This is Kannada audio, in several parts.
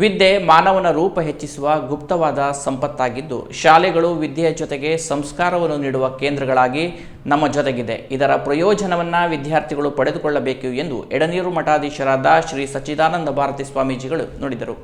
ವಿದ್ಯೆ ಮಾನವನ ರೂಪ ಹೆಚ್ಚಿಸುವ ಗುಪ್ತವಾದ ಸಂಪತ್ತಾಗಿದ್ದು, ಶಾಲೆಗಳು ವಿದ್ಯೆಯ ಜೊತೆಗೆ ಸಂಸ್ಕಾರವನ್ನು ನೀಡುವ ಕೇಂದ್ರಗಳಾಗಿ ನಮ್ಮ ಜೊತೆಗಿದೆ. ಇದರ ಪ್ರಯೋಜನವನ್ನು ವಿದ್ಯಾರ್ಥಿಗಳು ಪಡೆದುಕೊಳ್ಳಬೇಕು ಎಂದು ಎಡನೀರು ಮಠಾಧೀಶರಾದ ಶ್ರೀ ಸಚ್ಚಿದಾನಂದ ಭಾರತಿ ಸ್ವಾಮೀಜಿಗಳು ನುಡಿದರು.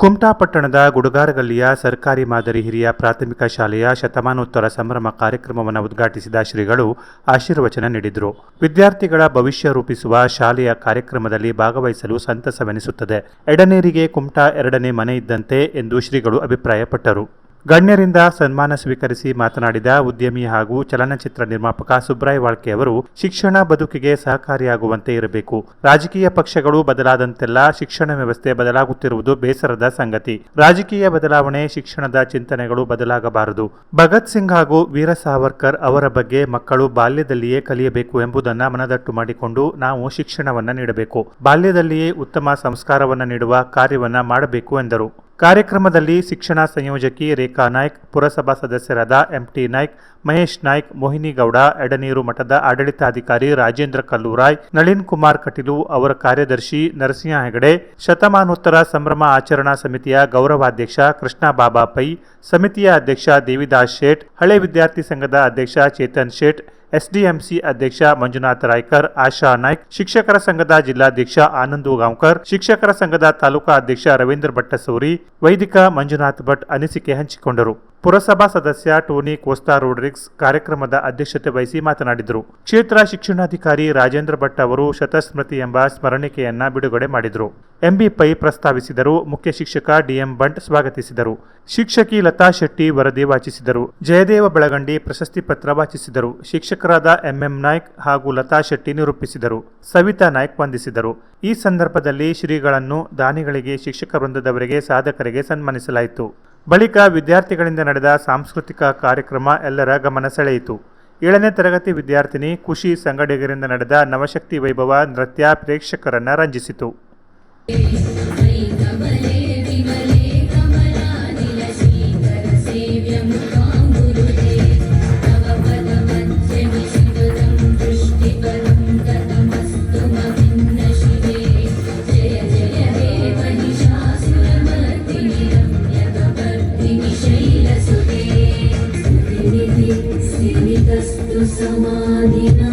ಕುಮಟಾ ಪಟ್ಟಣದ ಗುಡುಗಾರಗಲ್ಲಿಯ ಸರ್ಕಾರಿ ಮಾದರಿ ಹಿರಿಯ ಪ್ರಾಥಮಿಕ ಶಾಲೆಯ ಶತಮಾನೋತ್ತರ ಸಂಭ್ರಮ ಕಾರ್ಯಕ್ರಮವನ್ನು ಉದ್ಘಾಟಿಸಿದ ಶ್ರೀಗಳು ಆಶೀರ್ವಚನ ನೀಡಿದರು. ವಿದ್ಯಾರ್ಥಿಗಳ ಭವಿಷ್ಯ ರೂಪಿಸುವ ಶಾಲೆಯ ಕಾರ್ಯಕ್ರಮದಲ್ಲಿ ಭಾಗವಹಿಸಲು ಸಂತಸವೆನಿಸುತ್ತದೆ. ಎಡನೇರಿಗೆ ಕುಮಟಾ ಎರಡನೇ ಮನೆ ಇದ್ದಂತೆ ಎಂದು ಶ್ರೀಗಳು ಅಭಿಪ್ರಾಯಪಟ್ಟರು. ಗಣ್ಯರಿಂದ ಸನ್ಮಾನ ಸ್ವೀಕರಿಸಿ ಮಾತನಾಡಿದ ಉದ್ಯಮಿ ಹಾಗೂ ಚಲನಚಿತ್ರ ನಿರ್ಮಾಪಕ ಸುಬ್ರಾಯ್ ವಾಳ್ಕೆ ಅವರು, ಶಿಕ್ಷಣ ಬದುಕಿಗೆ ಸಹಕಾರಿಯಾಗುವಂತೆ ಇರಬೇಕು. ರಾಜಕೀಯ ಪಕ್ಷಗಳು ಬದಲಾದಂತೆಲ್ಲ ಶಿಕ್ಷಣ ವ್ಯವಸ್ಥೆ ಬದಲಾಗುತ್ತಿರುವುದು ಬೇಸರದ ಸಂಗತಿ. ರಾಜಕೀಯ ಬದಲಾವಣೆ, ಶಿಕ್ಷಣದ ಚಿಂತನೆಗಳು ಬದಲಾಗಬಾರದು. ಭಗತ್ ಸಿಂಗ್ ಹಾಗೂ ವೀರ ಸಾವರ್ಕರ್ ಅವರ ಬಗ್ಗೆ ಮಕ್ಕಳು ಬಾಲ್ಯದಲ್ಲಿಯೇ ಕಲಿಯಬೇಕು ಎಂಬುದನ್ನು ಮನದಟ್ಟು ಮಾಡಿಕೊಂಡು ನಾವು ಶಿಕ್ಷಣವನ್ನು ನೀಡಬೇಕು. ಬಾಲ್ಯದಲ್ಲಿಯೇ ಉತ್ತಮ ಸಂಸ್ಕಾರವನ್ನು ನೀಡುವ ಕಾರ್ಯವನ್ನ ಮಾಡಬೇಕು ಎಂದರು. ಕಾರ್ಯಕ್ರಮದಲ್ಲಿ ಶಿಕ್ಷಣ ಸಂಯೋಜಕಿ ರೇಖಾ ನಾಯ್ಕ್, ಪುರಸಭಾ ಸದಸ್ಯರಾದ ಎಂಟಿ ನಾಯ್ಕ್, ಮಹೇಶ್ ನಾಯ್ಕ್ ಮೋಹಿನಿಗೌಡ ಎಡನೀರು ಮಠದ ಆಡಳಿತಾಧಿಕಾರಿ ರಾಜೇಂದ್ರ ಕಲ್ಲೂರಾಯ್, ನಳಿನ್ ಕುಮಾರ್ ಕಟೀಲು ಅವರ ಕಾರ್ಯದರ್ಶಿ ನರಸಿಂಹ ಹೆಗಡೆ, ಶತಮಾನೋತ್ತರ ಸಂಭ್ರಮ ಆಚರಣಾ ಸಮಿತಿಯ ಗೌರವಾಧ್ಯಕ್ಷ ಕೃಷ್ಣ ಬಾಬಾ ಪೈ, ಸಮಿತಿಯ ಅಧ್ಯಕ್ಷ ದೇವಿದಾಸ್ ಶೇಟ್, ಹಳೆ ವಿದ್ಯಾರ್ಥಿ ಸಂಘದ ಅಧ್ಯಕ್ಷ ಚೇತನ್ ಶೇಟ್ ಎಸ್ಡಿಎಂಸಿ ಅಧ್ಯಕ್ಷ ಮಂಜುನಾಥ್ ರಾಯ್ಕರ್, ಆಶಾ ನಾಯ್ಕ್, ಶಿಕ್ಷಕರ ಸಂಘದ ಜಿಲ್ಲಾಧ್ಯಕ್ಷ ಆನಂದ್ ಗಾಂವ್ಕರ್ ಶಿಕ್ಷಕರ ಸಂಘದ ತಾಲೂಕಾ ಅಧ್ಯಕ್ಷ ರವೀಂದ್ರ ಭಟ್ಟಸೂರಿ, ವೈದಿಕ ಮಂಜುನಾಥ್ ಭಟ್ ಅನಿಸಿಕೆ ಹಂಚಿಕೊಂಡರು. ಪುರಸಭಾ ಸದಸ್ಯ ಟೋನಿ ಕೋಸ್ತಾ ರೋಡ್ರಿಕ್ಸ್ ಕಾರ್ಯಕ್ರಮದ ಅಧ್ಯಕ್ಷತೆ ವಹಿಸಿ ಮಾತನಾಡಿದರು. ಕ್ಷೇತ್ರ ಶಿಕ್ಷಣಾಧಿಕಾರಿ ರಾಜೇಂದ್ರ ಭಟ್ ಅವರು ಶತಸ್ಮೃತಿ ಎಂಬ ಸ್ಮರಣಿಕೆಯನ್ನ ಬಿಡುಗಡೆ ಮಾಡಿದರು. ಎಂಬಿ ಪೈ ಪ್ರಸ್ತಾವಿಸಿದರು. ಮುಖ್ಯ ಶಿಕ್ಷಕ ಡಿಎಂ ಬಂಟ್ ಸ್ವಾಗತಿಸಿದರು. ಶಿಕ್ಷಕಿ ಲತಾ ಶೆಟ್ಟಿ ವರದಿ ವಾಚಿಸಿದರು. ಜಯದೇವ ಬೆಳಗಂಡಿ ಪ್ರಶಸ್ತಿ ಪತ್ರ ವಾಚಿಸಿದರು. ಶಿಕ್ಷಕರಾದ ಎಂಎಂ ನಾಯ್ಕ್ ಹಾಗೂ ಲತಾ ಶೆಟ್ಟಿ ನಿರೂಪಿಸಿದರು. ಸವಿತಾ ನಾಯ್ಕ್ ವಂದಿಸಿದರು. ಈ ಸಂದರ್ಭದಲ್ಲಿ ಶ್ರೀಗಳನ್ನು ದಾನಿಗಳಿಗೆ ಶಿಕ್ಷಕ ವೃಂದದವರಿಗೆ ಸಾಧಕರಿಗೆ ಸನ್ಮಾನಿಸಲಾಯಿತು. ಬಳಿಕ ವಿದ್ಯಾರ್ಥಿಗಳಿಂದ ನಡೆದ ಸಾಂಸ್ಕೃತಿಕ ಕಾರ್ಯಕ್ರಮ ಎಲ್ಲರ ಗಮನ ಸೆಳೆಯಿತು. ಏಳನೇ ತರಗತಿ ವಿದ್ಯಾರ್ಥಿನಿ ಖುಷಿ ಸಂಗಡಿಗರಿಂದ ನಡೆದ ನವಶಕ್ತಿ ವೈಭವ ನೃತ್ಯ ಪ್ರೇಕ್ಷಕರನ್ನು ರಂಜಿಸಿತು. సమాధినా?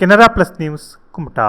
Canara plus news Kumta